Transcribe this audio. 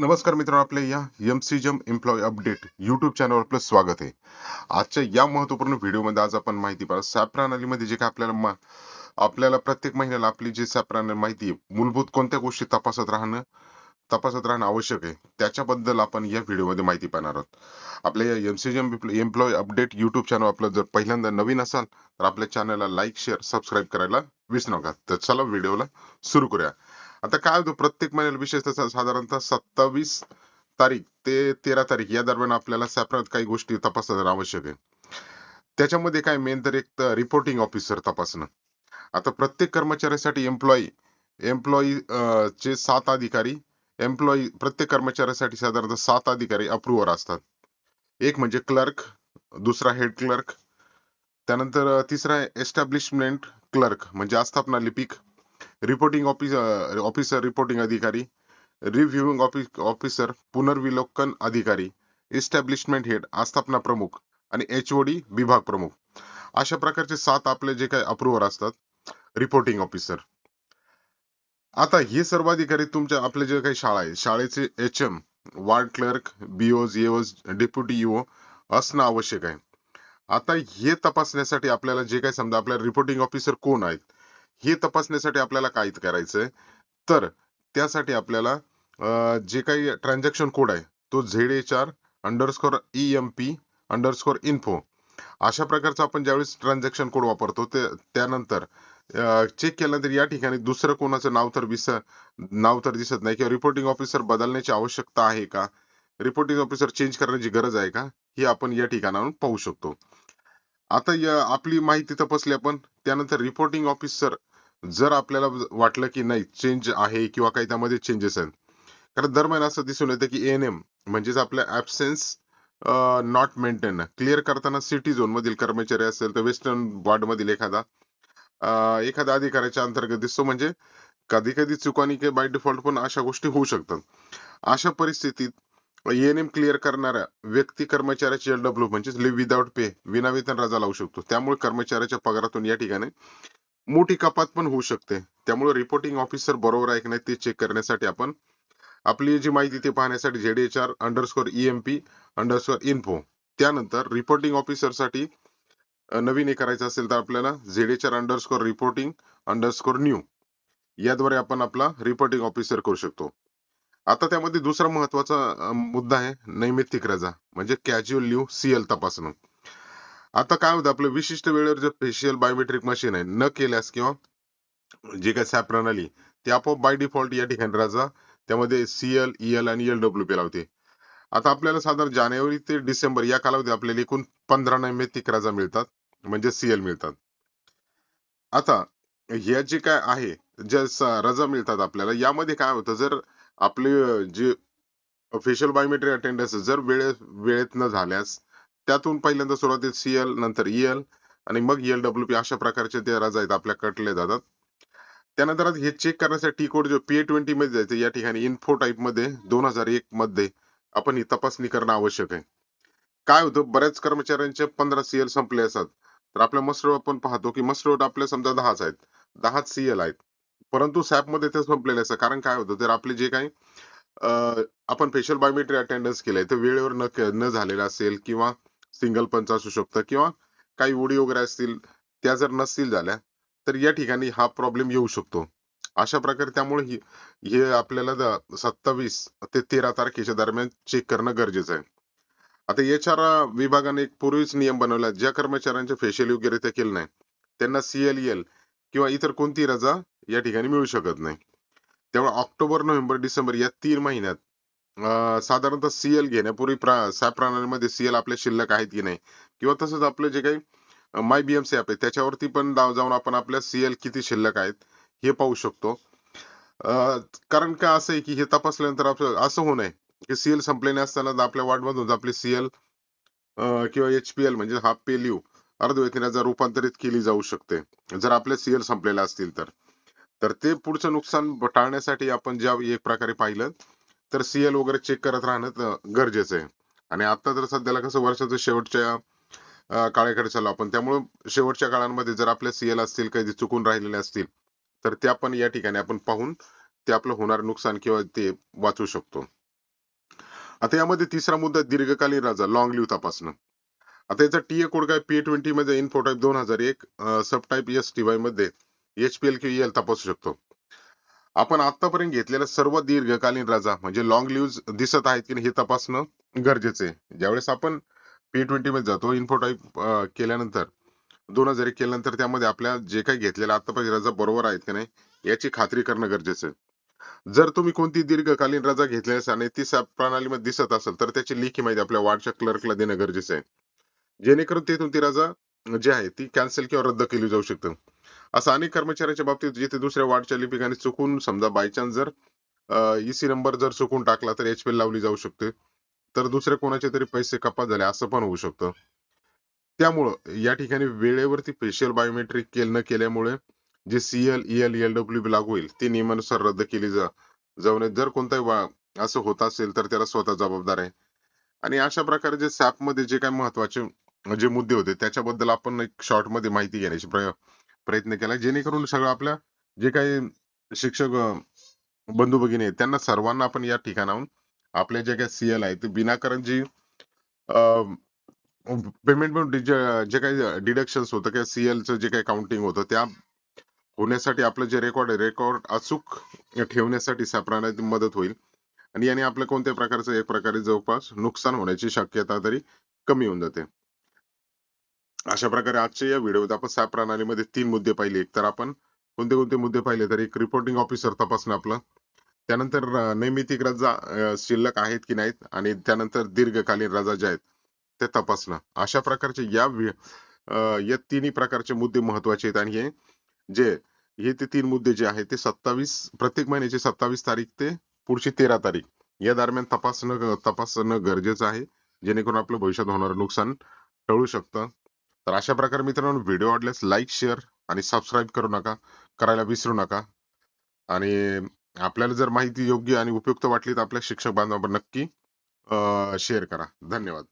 नमस्कार मित्रांनो आपले या एम सी जम एम्प्लॉय अपडेट युट्यूब चॅनलवर आपलं स्वागत आहे. आजच्या या महत्त्वपूर्ण व्हिडिओमध्ये आज आपण माहिती पाहू सॅप प्रणालीमध्ये जे काय आपल्याला आपल्याला प्रत्येक महिन्याला आपली जी सॅप प्रणाली माहिती आहे, मूलभूत कोणत्या गोष्टी तपासत राहणं तपासत राहणं आवश्यक आहे त्याच्याबद्दल आपण या व्हिडिओमध्ये माहिती पाहणार आहोत. आपल्या या एम सी जम एम्प्लॉय अपडेट युट्यूब चॅनल आपलं जर पहिल्यांदा नवीन असाल तर आपल्या चॅनलला लाईक शेअर सबस्क्राईब करायला विसरू नका. तर चला व्हिडिओला सुरू करूया. आता काय होतं प्रत्येक महिन्याला विशेषतः साधारणतः सत्तावीस तारीख ते तेरा तारीख या दरम्यान आपल्याला सेपरेट काही गोष्टी तपासणं आवश्यक आहे. त्याच्यामध्ये काय मेन तर एक रिपोर्टिंग ऑफिसर तपासणं. आता प्रत्येक कर्मचाऱ्यासाठी एम्प्लॉई एम्प्लॉई चे सात अधिकारी एम्प्लॉई प्रत्येक कर्मचाऱ्यासाठी साधारणतः सात अधिकारी अप्रुव्हर असतात. एक म्हणजे क्लर्क दुसरा हेड क्लर्क त्यानंतर तिसरा एस्टॅब्लिशमेंट क्लर्क म्हणजे आस्थापना लिपिक रिपोर्टिंग ऑफिसर ऑफिसर रिपोर्टिंग अधिकारी रिव्ह्यूइंग ऑफिसर पुनर्विलोकन अधिकारी इस्टॅब्लिशमेंट हेड आस्थापना प्रमुख आणि एच विभाग प्रमुख. अशा प्रकारचे सात आपले जे काही अप्रुव्हर असतात रिपोर्टिंग ऑफिसर आता हे सर्व अधिकारी तुमच्या आपले जे काही शाळा आहे शाळेचे H M ward clerk BOs AOs deputy EO असणं आवश्यक आहे. आता हे तपासण्यासाठी आपल्याला जे काही समजा आपल्या रिपोर्टिंग ऑफिसर कोण आहेत हे तपासण्यासाठी आपल्याला काय करायचंय? तर त्यासाठी आपल्याला अं, जे काही ट्रान्झॅक्शन कोड आहे तो Z H R underscore E M P underscore info अशा प्रकारचा आपण ज्यावेळेस ट्रान्झॅक्शन कोड वापरतो ते त्यानंतर चेक केल्यानंतर या ठिकाणी दुसरं कोणाचं नाव तर विस नाव तर दिसत नाही किंवा रिपोर्टिंग ऑफिसर बदलण्याची आवश्यकता आहे का? रिपोर्टिंग ऑफिसर चेंज करण्याची गरज आहे का? हे आपण या ठिकाणावरून पाहू शकतो. आता या आपली माहिती तपासली आपण त्यानंतर रिपोर्टिंग ऑफिसर जर आपल्याला वाटलं की नाही चेंज आहे किंवा काही त्यामध्ये चेंजेस आहेत. कारण दरम्यान असं दिसून येतं की एन एम म्हणजेच आपल्या ऍबसेन्स नॉट मेंटेन क्लिअर करताना सिटी झोन मधील कर्मचारी असेल तर वेस्टर्न वार्ड मधील एखादा एखाद्या अधिकाऱ्याच्या अंतर्गत दिसतो. म्हणजे कधी कधी चुकानी बाय डिफॉल्ट पण अशा गोष्टी होऊ शकतात. अशा परिस्थितीत एएनएम क्लिअर करणाऱ्या व्यक्ती कर्मचाऱ्याची एलडब्ल्यू म्हणजेच लिव्ह विदाउट पे विनावेतन रजा लावू शकतो. त्यामुळे कर्मचाऱ्याच्या पगारातून या ठिकाणी मोठी कपात पण होऊ शकते. त्यामुळे रिपोर्टिंग ऑफिसर बरोबर आहे की नाही ते चेक करण्यासाठी आपण आपली जी माहिती ते पाहण्यासाठी Z H R underscore EMP underscore info त्यानंतर रिपोर्टिंग ऑफिसरसाठी नवीन हे करायचं असेल तर आपल्याला Z H R underscore reporting underscore new याद्वारे आपण आपला रिपोर्टिंग ऑफिसर करू शकतो. आता त्यामध्ये दुसरा महत्त्वाचा मुद्दा आहे नैमित्तिक रजा म्हणजे कॅज्युअल लिव्ह सीएल तपासणं. आता काय होतं आपलं विशिष्ट वेळेवर जे फेशियल बायोमेट्रिक मशीन आहे न केल्यास किंवा जे काय सॅप प्रणाली ते आपोआप बाय डिफॉल्ट या ठिकाणी रजा त्यामध्ये सीएल ईएल आणि एल डब्ल्यू पी लावते. आता आपल्याला साधारण जानेवारी ते डिसेंबर या कालावधीत आपल्याला एकूण पंधरा नैमित्तिक रजा मिळतात म्हणजे सीएल मिळतात. आता या जे काय आहे ज्या रजा मिळतात आपल्याला यामध्ये काय होतं जर आपले जे ऑफिशियल बायोमेट्रिक अटेंडन्स जर वेळेत वेळेत न झाल्यास त्यातून पहिल्यांदा सुरुवातीत सीएल नंतर ईएल आणि मग एलडब्ल्यू पी अशा प्रकारचे ते रजा आहेत आपल्या कटले जातात त्यानंतर हे चेक करण्यासाठी टी कोड जो पी ट्वेंटी मध्ये जायचं या ठिकाणी इन्फो टाईपमध्ये दोन हजार एक मध्ये आपण ही तपासणी करणं आवश्यक आहे. काय होतं? बऱ्याच कर्मचाऱ्यांचे पंधरा सीएल संपले असतात. तर आपल्या मस्टरोड आपण पाहतो की मस्टरोड आपल्या समजा दहाच आहेत. दहाच सीएल आहेत. परंतु सॅपमध्ये ते संपलेलं असतात कारण काय होतं तर आपले जे काही अं, आपण फेशियल बायोमेट्रिक अटेंडन्स केलंय ते वेळेवर न के- न झालेलं असेल किंवा सिंगल पंच असू शकतं किंवा काही उडी वगैरे असतील त्या जर नसतील झाल्या तर या ठिकाणी हा प्रॉब्लेम येऊ शकतो. अशा प्रकारे त्यामुळे हे आपल्याला सत्तावीस ते तेरा तारखेच्या दरम्यान चेक करणं गरजेचं आहे. आता एच आर विभागाने एक पूर्वीच नियम बनवला ज्या कर्मचाऱ्यांचे फेशियल वगैरे ते केलं नाही त्यांना सीएलएल किंवा इतर कोणती रजा या ठिकाणी मिळू शकत नाही. त्यामुळे ऑक्टोबर नोव्हेंबर डिसेंबर या तीन महिन्यात साधारणतः सीएल घेण्यापूर्वी प्रा- प्रणालीमध्ये सीएल आपले शिल्लक आहेत की नाही? किंवा तसंच आपलं जे काही माय बीएमसी ॲप आहे त्याच्यावरती पण जाऊन आपण आपल्या सीएल किती शिल्लक आहेत हे पाहू शकतो. कारण का असं आहे की हे तपासल्यानंतर आपलं असं होऊ नये की सीएल संपलेले असताना आपल्या वार्डमधून आपली सीएल किंवा एच पी एल म्हणजे हाफ पेल्यू अर्धवेतनाचा रूपांतरित केली जाऊ शकते जर आपले सीएल संपलेले असतील तर. तर ते पुढचं नुकसान टाळण्यासाठी आपण ज्या एक प्रकारे पाहिलं तर सीएल वगैरे चेक करत राहणं गरजेचं आहे. आणि आता तर सध्याला कसं वर्षाचं शेवटच्या काळाकडे चाललो आपण त्यामुळे शेवटच्या काळांमध्ये जर आपल्या सीएल असतील काही चुकून राहिलेले असतील तर त्या पण या ठिकाणी आपण पाहून ते आपलं होणार नुकसान किंवा ते वाचू शकतो. आता यामध्ये तिसरा मुद्दा दीर्घकालीन राजा लॉंग लिव्ह तपासणं. आता याचा टी ए कोड काय? पी ट्वेंटी मध्ये इन्फो टाईप दोन हजार एक सब टाईप एस टी वायमध्ये एचपीएल किंवा एल तपासू शकतो. आपण आतापर्यंत घेतलेल्या सर्व दीर्घकालीन रजा म्हणजे लॉंग लिव्ह दिसत आहेत की नाही हे तपासणं गरजेचं आहे. ज्यावेळेस आपण पी ट्वेंटी मध्ये जातो इन्फो टाईप केल्यानंतर दोन हजार एक केल्यानंतर त्यामध्ये आपल्या जे काही घेतलेल्या आतापर्यंत रजा बरोबर आहेत की नाही याची खात्री करणं गरजेचं आहे. जर तुम्ही कोणती दीर्घकालीन रजा घेतली असेल आणि ती प्रणालीमध्ये दिसत असेल तर त्याची लेखी माहिती आपल्या वार्डच्या क्लर्कला देणं गरजेचं आहे. जेणेकरून ते ती रजा जी आहे ती कॅन्सल किंवा रद्द केली जाऊ शकते. असं अनेक कर्मचाऱ्याच्या बाबतीत जिथे दुसऱ्या वार्डच्या लिपिकाने चुकून समजा बायचान्स जर ईसी नंबर जर चुकून टाकला तर एचपीएल लावली जाऊ शकते. तर दुसऱ्या कोणाचे तरी पैसे कपात झाले असं पण होऊ शकतं. त्यामुळं या ठिकाणी वेळेवरती फेशियल बायोमेट्रिक केल न केल्यामुळे जे सीएल ईएल बी लागू होईल ती नियमानुसार रद्द केली जा जाऊ नये. जर कोणताही वा- असं होत असेल तर त्याला स्वतः जबाबदार आहे. आणि अशा प्रकारे जे सॅपमध्ये जे काही महत्त्वाचे जे मुद्दे होते त्याच्याबद्दल आपण एक शॉर्टमध्ये माहिती घेण्याची प्रयोग प्रयत्न केला. जेणेकरून सगळं आपल्या जे काही शिक्षक बंधू भगिनी आहेत त्यांना सर्वांना आपण या ठिकाणाहून आपले जे काही सीएल आहे ते विनाकारण जी पेमेंट जे काही डिडक्शन होतं किंवा सीएलचं जे काही काउंटिंग होतं त्या होण्यासाठी आपलं जे रेकॉर्ड आहे रेकॉर्ड अचूक ठेवण्यासाठी सापडण्यात मदत होईल. आणि याने आपलं कोणत्या प्रकारचं एक प्रकारे जवळपास नुकसान होण्याची शक्यता तरी कमी होऊन जाते. अशा प्रकारे आजच्या या व्हिडिओमध्ये आपण सॅप प्रणालीमध्ये तीन मुद्दे पाहिले. एक तर आपण कोणते कोणते मुद्दे पाहिले तर एक रिपोर्टिंग ऑफिसर तपासणं आपलं. त्यानंतर अं, नैमितिक रजा शिल्लक आहेत की नाहीत? आणि त्यानंतर दीर्घकालीन रजा ज्या आहेत ते तपासणं. अशा प्रकारचे या या तिन्ही प्रकारचे मुद्दे महत्त्वाचे आहेत. आणि हे जे हे ते तीन मुद्दे जे आहेत ते सत्तावीस प्रत्येक महिन्याची सत्तावीस तारीख ते पुढची तेरा तारीख. या दरम्यान तपासणं तपासणं गरजेचं आहे. जेणेकरून आपलं भविष्यात होणारं नुकसान टळू शकतं. तर अशा प्रकारे मित्रांनो व्हिडिओ आवडल्यास लाईक शेअर आणि सबस्क्राईब करू नका. करायला विसरू नका. आणि आपल्याला जर माहिती योग्य आणि उपयुक्त वाटली तर आपल्या शिक्षक बांधवांवर नक्की शेअर करा. धन्यवाद.